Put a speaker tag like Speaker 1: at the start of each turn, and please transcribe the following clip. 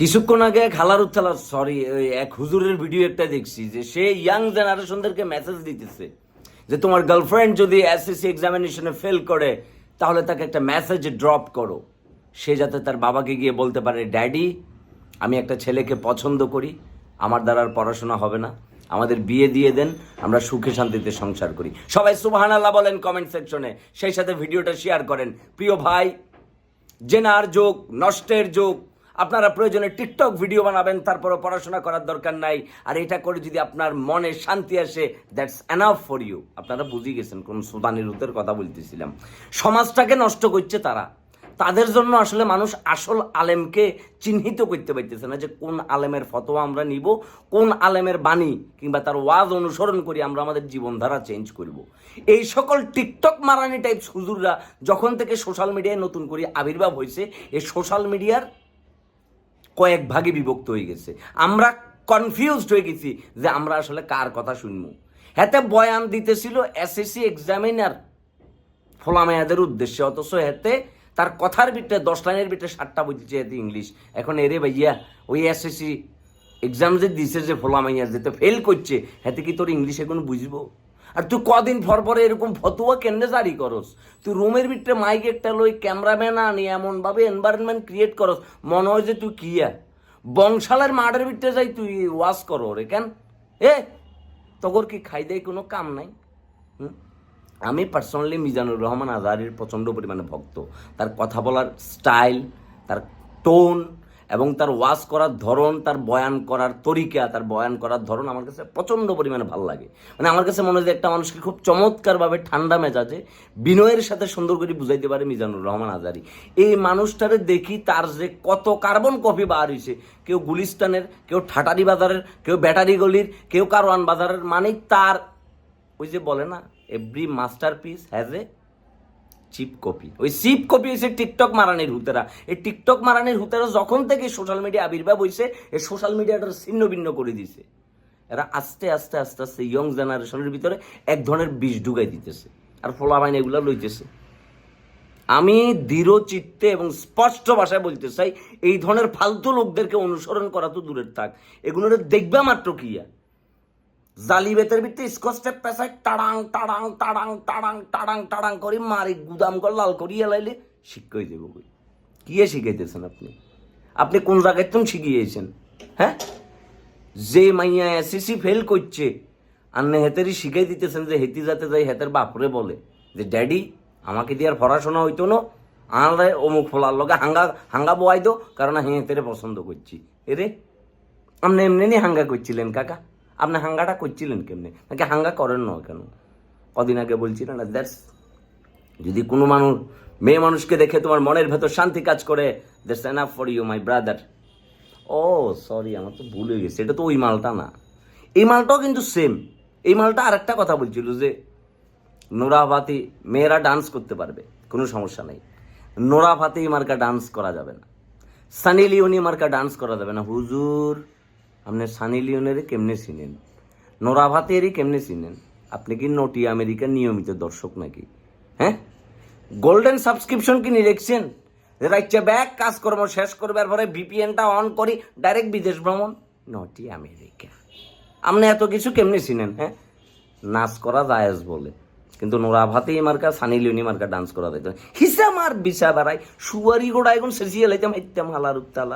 Speaker 1: কিছুক্ষণ আগে খালার উত্থালা সরি এক হুজুরের ভিডিও একটা দেখছি যে সে ইয়াং জেনারেশনদেরকে মেসেজ দিতেছে যে তোমার গার্লফ্রেন্ড যদি এসএসসি এক্সামিনেশনে ফেল করে, তাহলে তাকে একটা মেসেজ ড্রপ করো। সে যাতে তার বাবাকে গিয়ে বলতে পারে ড্যাডি আমি একটা ছেলেকে পছন্দ করি, আমার দ্বারা আর পড়াশোনা হবে না। আমাদের বিয়ে দিয়ে দেন, আমরা সুখে শান্তিতে সংসার করি। সবাই সুবাহান আল্লাহ বলেন কমেন্ট সেকশনে সেই সাথে ভিডিওটা শেয়ার করেন। প্রিয় ভাই, জেনার যোগ, নষ্টের যোগ আপনারা প্রয়োজনে টিকটক ভিডিও বানাবেন তারপরে পড়াশোনা করার দরকার নাই। আর এটা করে যদি আপনার মনে শান্তি আসে দ্যাটস এনাফ ফর ইউ আপনারা বুঝে গেছেন কোন সুদানির রুতের কথা বলতেছিলাম। সমাজটাকে নষ্ট করছে তারা। তাদের জন্য আসলে মানুষ আসল আলেমকে চিহ্নিত করতে পারতেছে না যে কোন আলেমের ফতোয়া আমরা নিব, কোন আলেমের বাণী কিংবা তার ওয়াজ অনুসরণ করি আমরা আমাদের জীবনধারা চেঞ্জ করব। এই সকল টিকটক মারানি টাইপ হুজুররা যখন থেকে সোশ্যাল মিডিয়ায় নতুন করে আবির্ভাব হয়েছে, এই সোশ্যাল মিডিয়ার কয়েক ভাগে বিভক্ত হয়ে গেছে। আমরা কনফিউজড হয়ে গেছি যে আমরা আসলে কার কথা শুনব। হেতে বয়ান দিতেছিল এসএসসি এক্সামিনার ফোলামেয়াদের উদ্দেশ্যে, অথচ হেতে তার কথার ভিতরে দশ লাইনের ভিতরে সাতটা বুঝছে হেতে ইংলিশ এখন এরে ভাইয়া, ওই এসএসসি এক্সাম যে দিছে যে ফোলামাইয়া যেতে ফেল করছে, হেতে কি তোর ইংলিশ এখন বুঝব? আর তুই কদিন পর পরে এরকম ফতুয়া কেন্দ্রে জারি করস? তুই রুমের ভিতরে মাইক একটা লই ক্যামেরাম্যান আনি, এমনভাবে এনভায়রনমেন্ট ক্রিয়েট করস, মনে হয় যে তুই কিয়া বংশালের মাঠের ভিতরে যাই তুই ওয়াশ করো রে কেন? এ, তগর কি খাই দেয় কোনো কাম নাই? আমি পার্সোনালি মিজানুর রহমান আজারির প্রচণ্ড পরিমাণে ভক্ত। তার কথা বলার স্টাইল তার টোন এবং তার ওয়াজ করার ধরন, তার বয়ান করার তরিকা, তার বয়ান করার ধরন আমার কাছে প্রচণ্ড পরিমাণে ভালো লাগে। মানে আমার কাছে মনে হয় একটা মানুষকে খুব চমৎকারভাবে ঠান্ডা মেজাজে বিনয়ের সাথে সুন্দর করে বুঝাইতে পারে মিজানুর রহমান আজারি। এই মানুষটারে দেখি তার যে কত কার্বন কপি বার হয়েছে কেউ গুলিস্তানের, কেউ ঠাটারি বাজারের, কেউ ব্যাটারি গলির, কেউ কারওয়ান বাজারের মানে তার ওই যে বলে না every masterpiece has a cheap copy. ওই চিপ কপি হয়েছে টিকটক মারানির হুতেরা। এই টিকটক মারানির হুতেরা যখন থেকে সোশ্যাল মিডিয়া আবির্ভাব হয়েছে এই সোশ্যাল মিডিয়াটা ছিন্ন ভিন্ন করে দিছে। এরা আস্তে আস্তে আস্তে আস্তে ইয়ং জেনারেশনের ভিতরে এক ধরনের বিষ ঢুকাই দিতেছে আর ফলাবাইন এগুলো লইতেছে। আমি দৃঢ় চিত্তে এবং স্পষ্ট ভাষায় বলতে চাই, এই ধরনের ফালতু লোকদেরকে অনুসরণ করা তো দূরের থাক। এগুলোর দেখবা মাত্র কিয়া জালি বেতের ভিতরে স্কচটে পেশায় টাড়াং টাড়াং টাড়াং টাড়াং টাড়াং টাড়াং করে মারি গুদাম কর, লাল করিয়া লাইলে শিক্ষা হয়ে যাব কই? কিয়ে শিখাইতেছেন আপনি? আপনি কোন জায়গায় তুমি শিখিয়েছেন? হ্যাঁ? যে মাইয়া এসএসসি ফেল করছে আর হেতেরই শিখাই দিতেছেন যে হেতি যাতে যাই হেতের বাপরে বলে, যে ড্যাডি, আমাকে দিয়ে আর পড়াশোনা হইতো না আর অমুক ফোলার লগে হাঙ্গা হাঙ্গা বোয়াই দো কারণ হেতেরে পছন্দ করছি। এরে আপনি এমনি হাঙ্গা করছিলেন কাকা? আপনি হাঙ্গাটা করছিলেন কেমনে নাকি হাঙ্গা করেন না কেন কদিন আগে বলছিলেন দ্যাটস যদি কোনো মানুষ মেয়ে মানুষকে দেখে তোমার মনের ভেতর শান্তি কাজ করে that's enough for you my brother O sorry আমার তো ভুল হয়ে গেছে এটা তো ওই মালটা না এই মালটাও কিন্তু সেম এই মালটা আরেকটা কথা বলছিল যে নোরা ভাতি মেয়েরা ডান্স করতে পারবে কোনো সমস্যা নেই নোরা ভাতি মার্কা ডান্স করা যাবে না সানি লিওনি মার্কা ডান্স করা যাবে না হুজুর আপনি সানি লিওনের কেমনে চিনেন? নোরা ভাতেরই কেমনে চিনেন? আপনি কি নটি আমেরিকার নিয়মিত দর্শক নাকি? হ্যাঁ? গোল্ডেন সাবস্ক্রিপশন কি নিরেকছেন রাইচ্ছে ব্যাক কাজকর্ম শেষ করবার পরে ভিপিএনটা অন করি ডাইরেক্ট বিদেশ ভ্রমণ। নটি আমেরিকা। আপনি এত কিছু কেমনে চিনেন হ্যাঁ? নাচ করা জায়েজ বলে। কিন্তু নোরা ভাতেই মার্কা, সানি লিওনি মার্কা ডান্স করা যাইতো হিসা মার বিছা বাড়াই সুয়ারি গোড়া এখন শেষিয়ে লাইতাম হাইতাম হালার উত্তালা